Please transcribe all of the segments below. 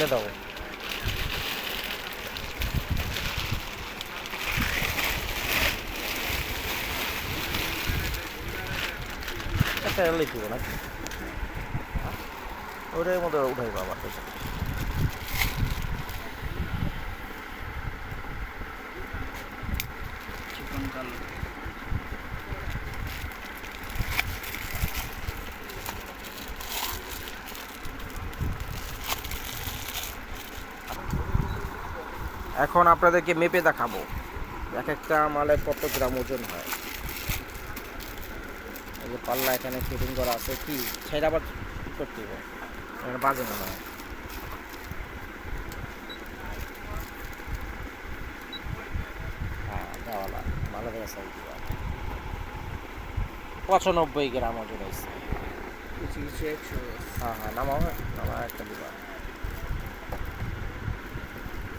ಮೇಲೆ ಅದಾವೆ ಎಲ್ಲ ಇಟ್ಟಿವ নাকি ওরে মতো উঠাই বাবা চিকন কালো এখন আপনাদেরকে মেপে দেখাবো। এক একটা মালের কত গ্রাম ওজন হয়। এই যে পাল্লা এখানে ফিটিং করা আছে কি? সেটা আবার করতে হবে এখানে বাজে মনে হয়। হ্যাঁ দেওয়ালা ভালো করে সাইজ দিবা পঁচানব্বই গ্রাম ওজন হয়েছে। হ্যাঁ হ্যাঁ নামাও নামা একটা দিবা।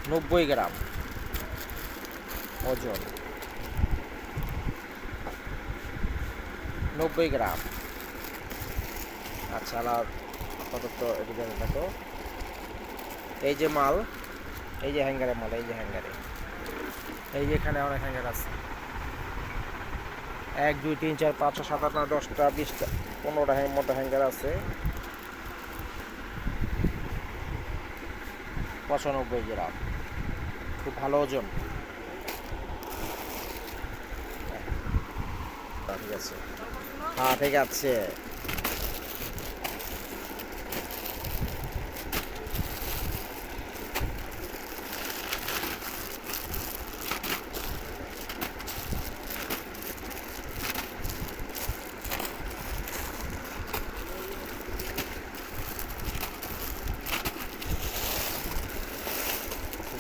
নব্বই গ্রাম। ওজন। নব্বই গ্রাম। আচ্ছা আর কত তো এটি দেখো দেখো এই যে মাল, এই যে হ্যাঙ্গারে মাল, এই যে হ্যাঙ্গারে। এই যে এখানে অনেক হ্যাঙ্গার আছে। এক, দুই, তিন, চার, পাঁচ, ছয়, সাত, আট, নয় দশটা বিশটা পনেরোটা মতো হ্যাঙ্গার আছে। পঁচানব্বই গ্রাম। খুব ভালো ওজন। হ্যাঁ, ঠিক আছে। হ্যাঁ ঠিক আছে।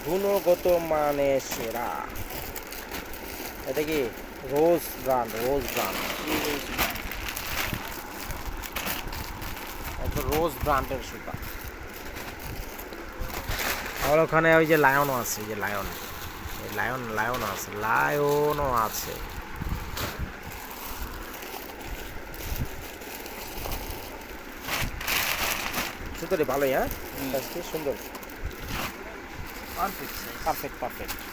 গুণগত মানে সেরা। এটা কি? রোজ ব্রান্ড রোজ ব্রান্ড রোজ ব্র্যান্ডের সুতা। আর ওখানে ওই যে লায়নও আছে যে লায়ন। লায়ন লায়নও আছে লায়নও আছে। সুতরাং ভালোই হ্যাঁ। সুন্দর। Perfect size. Perfect, perfect.